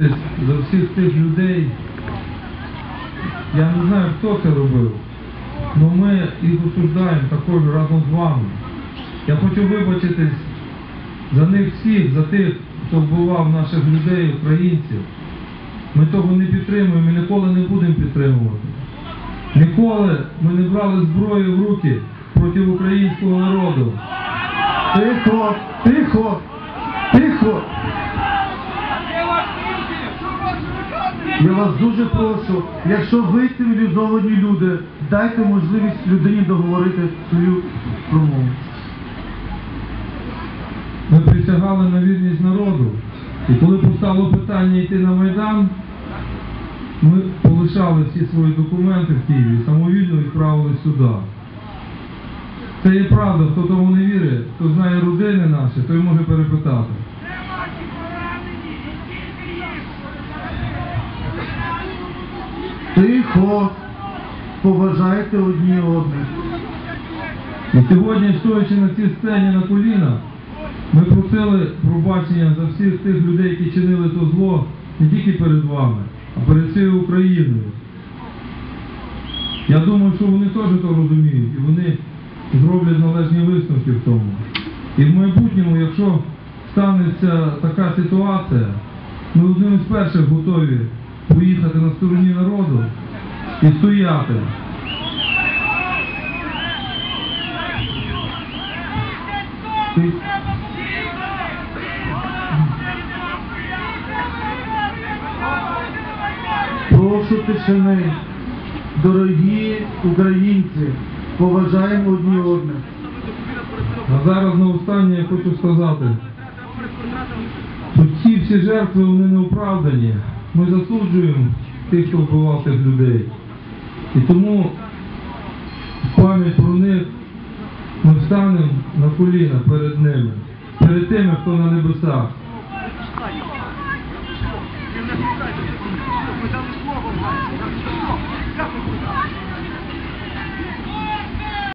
За всіх тих людей, я не знаю, хто це робив, але ми їх осуждаємо також разом з вами. Я хочу вибачитись за них всіх, за тих, хто вбивав наших людей, українців. Ми того не підтримуємо і ніколи не будемо підтримувати. Ніколи ми не брали зброю в руки проти українського народу. Тихо, тихо, тихо. Я вас дуже прошу, якщо ви цивілізовані люди, дайте можливість людині договорити свою промову. Ми присягали на вірність народу. І коли постало питання йти на Майдан, ми полишали всі свої документи в Києві самовільно відправили сюди. Це є правда, хто тому не вірить, хто знає родини наші, той може перепитати. Тихо, поважайте одні одних. І сьогодні, стоячи на цій сцені на колінах, ми просили пробачення за всіх тих людей, які чинили то зло не тільки перед вами, а перед всією Україною. Я думаю, що вони теж то розуміють і вони зроблять належні висновки в тому. І в майбутньому, якщо станеться така ситуація, ми одним із перших готові поїхати на стороні народу і стояти. Прошу тишини. Дорогі українці, поважаємо одні одних. А зараз на останнє я хочу сказати, що ці всі жертви вони не оправдані. Ми засуджуємо тих, хто вбивав тих людей. І тому пам'ять про них ми встанемо на коліна перед ними, перед тими, хто на небесах.